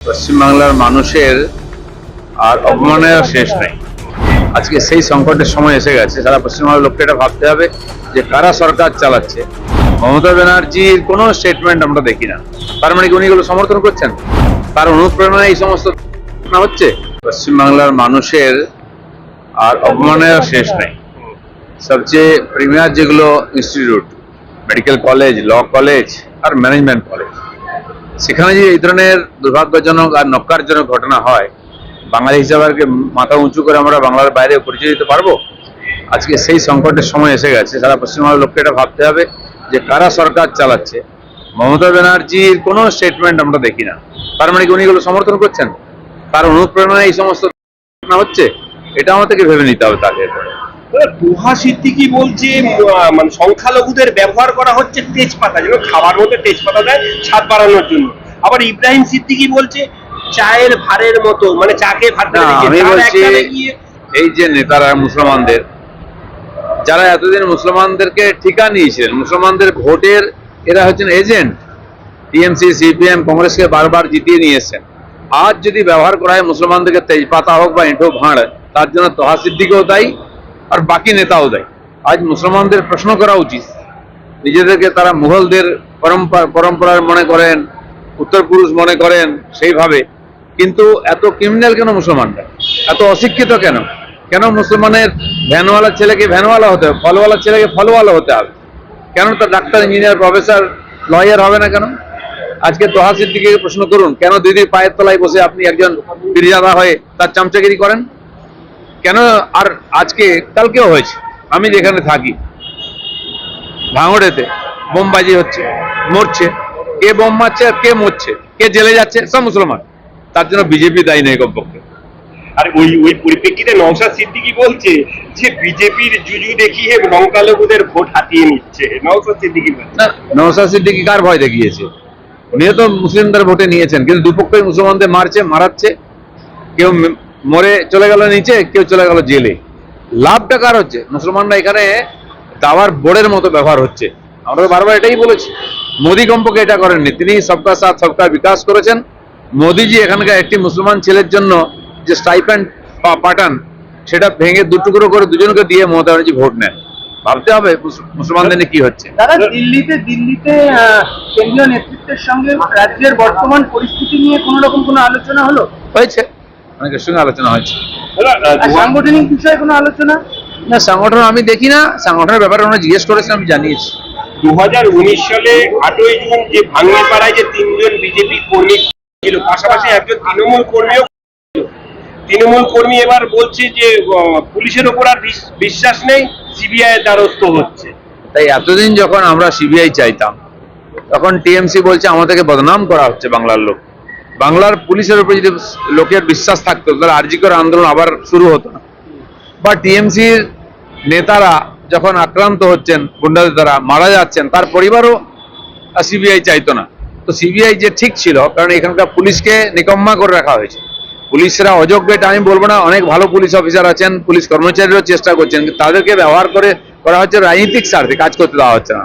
পশ্চিমবাংলার মানুষের আর অপমানের শেষ নেই। আজকে সেই সংকটের সময় এসে গেছে, সারা পশ্চিমবাংলার লোককে এটা ভাবতে হবে যে কারা সরকার চালাচ্ছে। মমতা ব্যানার্জির কোনো স্টেটমেন্ট আমরা দেখি না। তার মানে কি উনি এগুলো সমর্থন করছেন? তার অনুপ্রেরণা এই সমস্ত ঘটনা হচ্ছে? পশ্চিমবাংলার মানুষের আর অপমানের শেষ নেই। সবচেয়ে প্রিমিয়ার যেগুলো institute medical college law college আর ম্যানেজমেন্ট কলেজ সেখানে যে এই ধরনের দুর্ভাগ্যজনক আর নক্কারজনক ঘটনা হয়, বাঙালি হিসাবে আর মাথা উঁচু করে আমরা বাংলার বাইরে পরিচয় দিতে পারব? আজকে সেই সংকটের সময় এসে গেছে। সারা পশ্চিমবাংলার লোককে এটা ভাবতে হবে যে কারা সরকার চালাচ্ছে। মমতা ব্যানার্জির কোনো স্টেটমেন্ট আমরা দেখি না। তার মানে কি উনি এগুলো সমর্থন করছেন? তার অনুপ্রেরণায় এই সমস্ত ঘটনা হচ্ছে? এটা আমাদেরকে ভেবে নিতে হবে তাকে সিদ্দিকি বলছে মানে সংখ্যালঘুদের ব্যবহার করা হচ্ছে তেজপাতা যেন খাবার মধ্যে তেজপাতা দেয় স্বাদ বাড়ানোর জন্য। আবার ইব্রাহিম সিদ্দিকি বলছে চায়ের ভারের মতো মানে চাকে ভাত এই যে নেতারা মুসলমানদের যারা এতদিন মুসলমানদেরকে ঠিকা নিয়েছিলেন মুসলমানদের ভোটের এরা হচ্ছেন এজেন্ট। টিএমসি সিপিএম কংগ্রেসকে বারবার জিতিয়ে নিয়েছেন আজ যদি ব্যবহার করা হয় মুসলমানদেরকে তেজপাতা হোক বা এঁঠো ভাঁড় তার জন্য তোহা সিদ্দিকেও দায়ী আর বাকি নেতাও দেয়। আজ মুসলমানদের প্রশ্ন করা উচিত। নিজেদেরকে তারা মুঘলদের পরম্পরা পরম্পরার মনে করেন উত্তর পুরুষ মনে করেন সেইভাবে। কিন্তু এত ক্রিমিনাল কেন মুসলমানরা? এত অশিক্ষিত কেন? কেন মুসলমানের ভ্যানওয়ালা ছেলেকে ভ্যানওয়ালা হতে হবে, ফলওয়ালা ছেলেকে ফলওয়ালা হতে হবে? কেন তার ডাক্তার ইঞ্জিনিয়ার প্রফেসর লয়ার হবে না কেন? আজকে তোহা সিদ্দিকে প্রশ্ন করুন, কেন দিদির পায়ের তলায় বসে আপনি একজন পীরজাদা হয়ে তার চামচাগিরি করেন? কেন আর আজকে কালকেও হয়েছে? আমি যেখানে থাকি ভাঙড়েতে বোমবাজি হচ্ছে মরছে কে বোম মারছে আর কে মরছে কে জেলে যাচ্ছে সব মুসলমান। তার জন্য বিজেপি দায়ী নেই কমপক্ষে। আর ওই ওই পরিপ্রেক্ষিতে নওশাদ সিদ্দিকি বলছে যে বিজেপির জুজু দেখিয়ে সংখ্যালঘুদের ভোট হাতিয়ে নিচ্ছে। নওশাদ সিদ্দিকি না নওশাদ সিদ্দিকি কার ভয় দেখিয়েছে? উনিও তো মুসলিমদের ভোটে নিয়েছেন কিন্তু দুপক্ষই মুসলমানদের মারছে মারাচ্ছে কেউ মরে চলে গেল নিচে কেউ চলে গেল জেলে। লাভটা কার হচ্ছে? মুসলমানরা এখানে দাওয়ার বোর্ডের মতো ব্যবহার হচ্ছে। আমরা তো বারবার এটাই বলেছি। মোদী কম্পকে এটা করেননি। তিনি সবকা সাথ সবকা বিকাশ করেছেন। মোদিজি এখানকার একটি মুসলমান ছেলের জন্য যে স্টাইপ্যান্ড পাঠান সেটা ভেঙে দুটুকরো করে দুজনকে দিয়ে মমতা ব্যানার্জি ভোট নেন। ভাবতে হবে মুস- মুসলমানদের কি হচ্ছে। দাদা দিল্লিতে দিল্লিতে কেন্দ্রীয় নেতৃত্বের সঙ্গে রাজ্যের বর্তমান পরিস্থিতি নিয়ে কোন রকম কোনো আলোচনা হলো? হয়েছে। অনেকের সঙ্গে আলোচনা হয়েছে। সাংগঠনিক বিষয়ে কোনো আলোচনা? না সংগঠন আমি দেখি না। সংগঠনের ব্যাপারে ওনারা জিজ্ঞেস করেছেন আমি জানিয়েছি। দুই হাজার উনিশ সালে আটই জুন যে ভাঙ্গিপাড়ায় যে তিনজন বিজেপি কর্মী ছিল পাশাপাশি একজন তৃণমূল কর্মীও তৃণমূল কর্মী এবার বলছে যে পুলিশের ওপর আর বিশ- বিশ্বাস নেই সিবিআই এর দ্বারস্থ হচ্ছে। তাই এতদিন যখন আমরা সিবিআই চাইতাম তখন টিএমসি বলছে আমাদেরকে বদনাম করা হচ্ছে বাংলার লোক বাংলার পুলিশের উপর যদি লোকের বিশ্বাস থাকতো, তাহলে আরজিকর আন্দোলন আবার শুরু হতো না। বা টিএমসির নেতারা যখন আক্রান্ত হচ্ছেন, গুন্ডাদের দ্বারা মারা যাচ্ছেন, তার পরিবারও সিবিআই চাইতো না। তো সিবিআই যে ঠিক ছিল, কারণ এখানকার পুলিশকে নিকম্মা করে রাখা হয়েছে। পুলিশরা অযোগ্য, এটা আমি বলব না, অনেক ভালো পুলিশ অফিসার আছেন, পুলিশ কর্মচারীরাও চেষ্টা করছেন তাদেরকে ব্যবহার করে করা হচ্ছে রাজনৈতিক স্বার্থে, কাজ করতে দেওয়া হচ্ছে না।